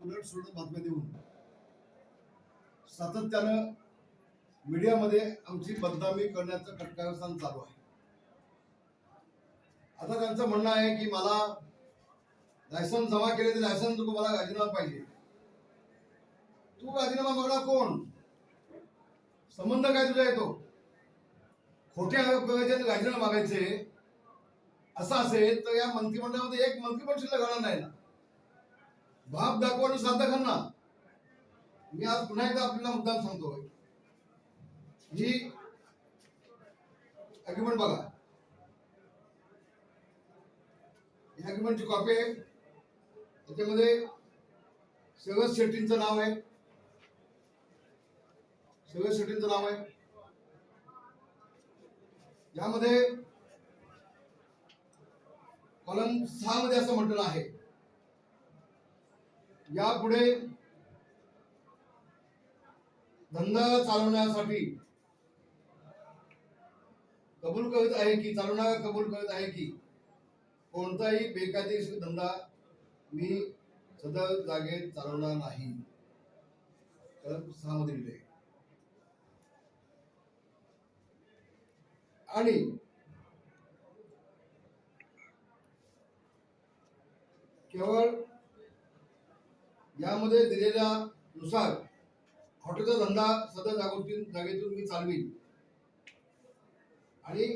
सतत बातम्या देऊन. सातत्यानं मीडियामध्ये आमची बदनामी करण्याचं कटकारस्थान चालू आहे. आता त्यांचं म्हणणं आहे की मला लायसन्स जमा केले ते लायसन्स तू मला राजीनामा पाहिजे. तू राजीनामा मागला कोण? संबंध काय तुझा येतो खोट्या उपयोगाचे राजीनामा मागायचे. असं असेल तर या मंत्रिमंडळामध्ये एक मंत्री पण शिल्लक राहणार नाही ना? बाप दाखवा आणि साध्य ना मी आज पुन्हा एकदा आपल्याला मुद्दाम सांगतोय. ही अग्रीमेंट बघा. ही अग्रीमेंटची कॉपी आहे. त्याच्यामध्ये सगळं शेट्टींचं नाव आहे. सगळं शेट्टींचं नाव आहे. यामध्ये कॉलम सहा मध्ये असं म्हटलेलं आहे. यापुढे धंदा चालवण्यासाठी कबूल करत आहे की चालवणार कबूल करत आहे की कोणताही बेकायदेशीर धंदा मी सदर जागेत चालवणार नाही. कलम लिहिले. आणि त्यामध्ये दिलेल्या नुसार हॉटेलचा धंदा सदर जागोतून जागेतून मी चालवीन. आणि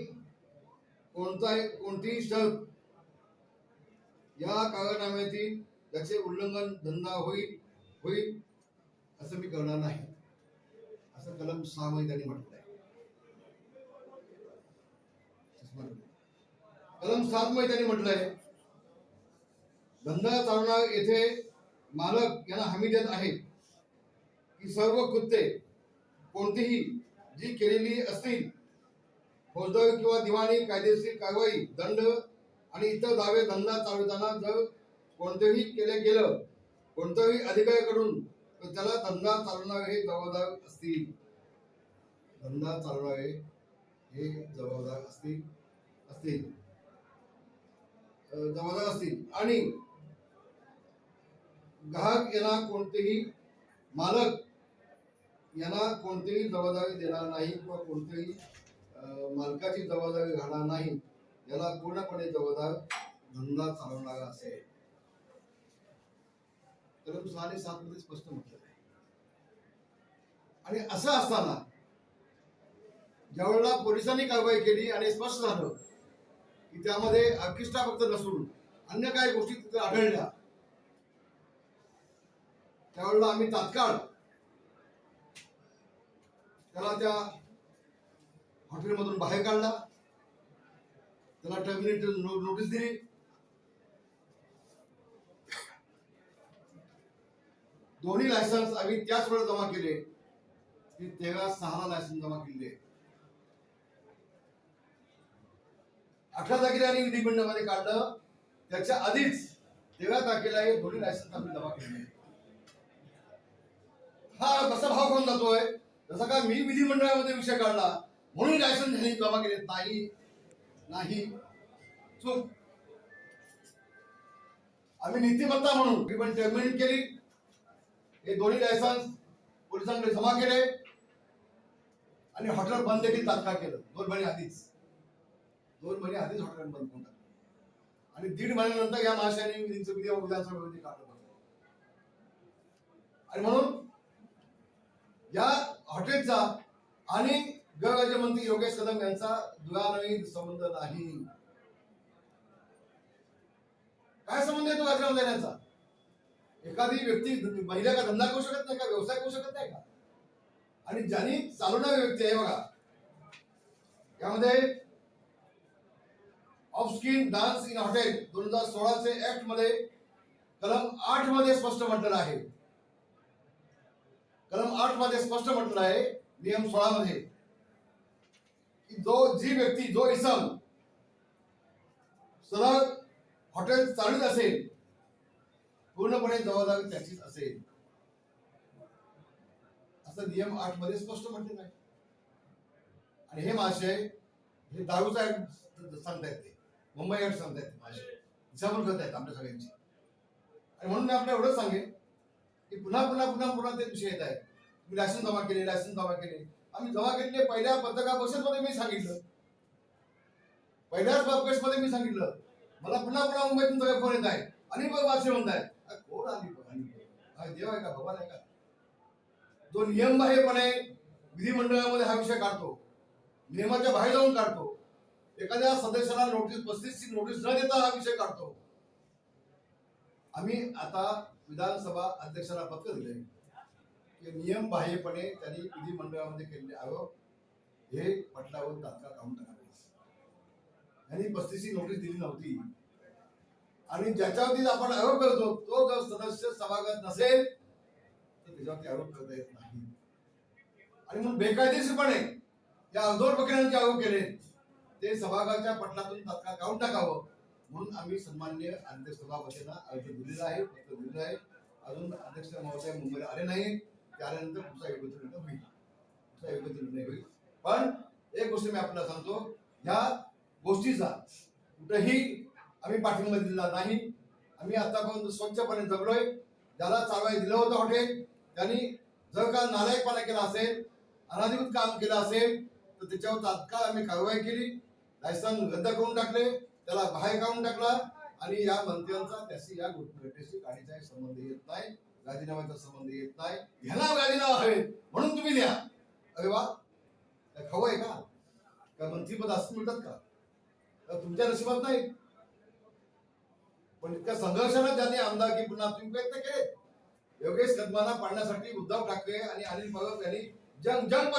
कोणताही कोणतीही शर्त या कागदनाम्यातील त्याचे उल्लंघन धंदा होईल होईल असं मी करणार नाही. असं कलम सहा मध्ये त्यांनी म्हटलं आहे कलम सात मध्ये त्यांनी म्हटलंय धंदा चालवणार येथे मालक यांना हमी देत आहे की सर्व कृत्ये कोणतीही जी केलेली असतील फौजदारी किंवा दिवाणी कायदेशीर कारवाई दंड आणि इतर दावे धंदा चालवताना जर कोणतेही केले गेलं कोणत्याही अधिकाऱ्याकडून तर त्याला धंदा चालवणारे हे जबाबदार असतील. धंदा चालवणारे हे जबाबदार असतील असतील. जबाबदार असतील. आणि ग्राहक यांना कोणतेही मालक यांना कोणतीही जबाबदारी देणार नाही किंवा कोणतेही मालकाची जबाबदारी राहणार नाही याला पूर्णपणे जबाबदार धंदा चालवणारा असेल. तर सहा आणि सात मध्ये स्पष्ट म्हटलं आहे. आणि असं असताना ज्यावेळेला पोलिसांनी कारवाई केली आणि स्पष्ट झालं की त्यामध्ये अर्किष्टा फक्त नसून अन्य काही गोष्टी तिथे आढळल्या त्यावेळेला आम्ही तात्काळ त्याला त्या हॉटेलमधून बाहेर काढला. त्याला टर्मिनेट नोटीस दिली. दोन्ही लायसन्स आम्ही त्याच वेळेला जमा केले. की तेरा सहाला लायसन्स जमा केले. अठरा तारखेला आणि विधिमंडळामध्ये काढलं. त्याच्या आधीच तेरा तारखेला हे दोन्ही लायसन्स आम्ही जमा केले. हा कसा भाव खाऊन जातोय. जसा का मी विधिमंडळामध्ये विषय काढला म्हणून लायसन त्यांनी जमा केले नाही. नाही. चूक. आम्ही नीतिमत्ता म्हणून पण टर्मिनेट केली. हे दोन्ही लायसन्स पोलिसांकडे जमा केले. आणि हॉटेल बंद देखील तात्काळ केलं. दोन महिने आधीच. दोन महिने आधीच हॉटेल बंद करून टाकलं. आणि दीड महिन्यानंतर या महाशयाने विधीचं विधी विधानसभेमध्ये काढलं आणि म्हणून या हॉटेलचा आणि गृहराज्यमंत्री योगेश कदम यांचा दुरानवी संबंध नाही. काय संबंध येतो राजीनामा देण्याचा? एखादी व्यक्ती महिला का धंदा करू शकत नाही का? व्यवसाय करू शकत नाही का? आणि ज्यांनी चालवणारी व्यक्ती आहे बघा यामध्ये off skin dance in hotel दोन हजार सोळाचे ऍक्टमध्ये कलम आठमध्ये स्पष्ट म्हटलेलं आहे. कलम आठमध्ये स्पष्ट म्हटलं आहे नियम सोळा मध्ये की जो जी व्यक्ती जो इसम सलग हॉटेल चालूच असेल पूर्णपणे जबाबदारी त्याचीच असेल. असं नियम आठमध्ये स्पष्ट म्हटलेलं आहे. आणि हे महाशय हे दारूचा सांगता सांगतायत ते. मुंबई ऍक्ट सांगतायत महाशय. दिशाभूल आहेत आपल्या सगळ्यांची. आणि म्हणून मी आपल्याला एवढंच सांगेन की पुन्हा पुन्हा पुन्हा पुन्हा ते विषय येत आहे मी लायसन जमा केले लायसन जमा केले. आम्ही जमा केलेले पहिल्या पत्रकार परिषदमध्ये मी सांगितलं. पहिल्याच मध्ये मी सांगितलं. मला पुन्हा पुन्हा मुंबईतून सगळे फोन येत आहे आणि मग वाचे म्हणत आहे कोण आली देव आहे का? भगवान आहे का? जो नियमबाह्यपणे विधिमंडळामध्ये हा विषय काढतो नियमाच्या बाहेर जाऊन काढतो एखाद्या सदस्याला नोटीस पस्तीसची नोटीस न देता हा विषय काढतो. आम्ही आता विधानसभा अध्यक्षाला पत्र दिले नियम बाह्यपणे त्यांनी विधिमंडळामध्ये केलेले आरोप हे पटलावर तात्काळ काढून टाकावे यांनी पस्तीसची नोटीस दिली नव्हती. आणि ज्याच्यावरती आपण आरोप करतो तो जर सदस्य सभागत नसेल तर त्याच्यावरती आरोप करता येत नाही. आणि म्हणून बेकायदेशीरपणे या अगोदर वकिलांचे आरोप केले ते सभागृहाच्या पटलातून तात्काळ काढून टाकावं. म्हणून आम्ही सन्मान्य अध्यक्ष सभापतींना अर्ज दिलेला आहे पत्र दिलेलं आहे. अजून अध्यक्ष महोदय मुंबईला आले नाही त्यानंतर पुढचा योग्य निर्णय होईल. पुढचा योग्य निर्णय होईल. पण एक गोष्ट मी आपल्याला सांगतो ह्या गोष्टीचा कुठेही आम्ही पाठिंबा दिला नाही. आम्ही आतापर्यंत स्वच्छपणे जगलोय. ज्याला चालवायला दिलं होतं हॉटेल त्यांनी जर का नालायकपणा केला असेल अनाधिकृत काम केलं असेल तर त्याच्यावर तात्काळ आम्ही कारवाई केली. लायसन रद्द करून टाकले त्याला बाहेर काढून टाकला आणि या मंत्र्यांचा त्याशी या घटनेशी काहीचाही संबंध येत नाही. राजीनाम्याचा संबंध येत नाही. ह्याला राजीनामा हवे म्हणून तुम्ही द्या अरे वा. काय खवं आहे का? का मंत्रीपद असं मिळतात का? तुमच्या नशिबात नाही. पण इतक्या संघर्षाने ज्यांनी आमदारकी पुन्हा तुम्ही प्रयत्न केले. योगेश कदमांना पाडण्यासाठी उद्धव ठाकरे आणि अनिल परब यांनी जंग जंग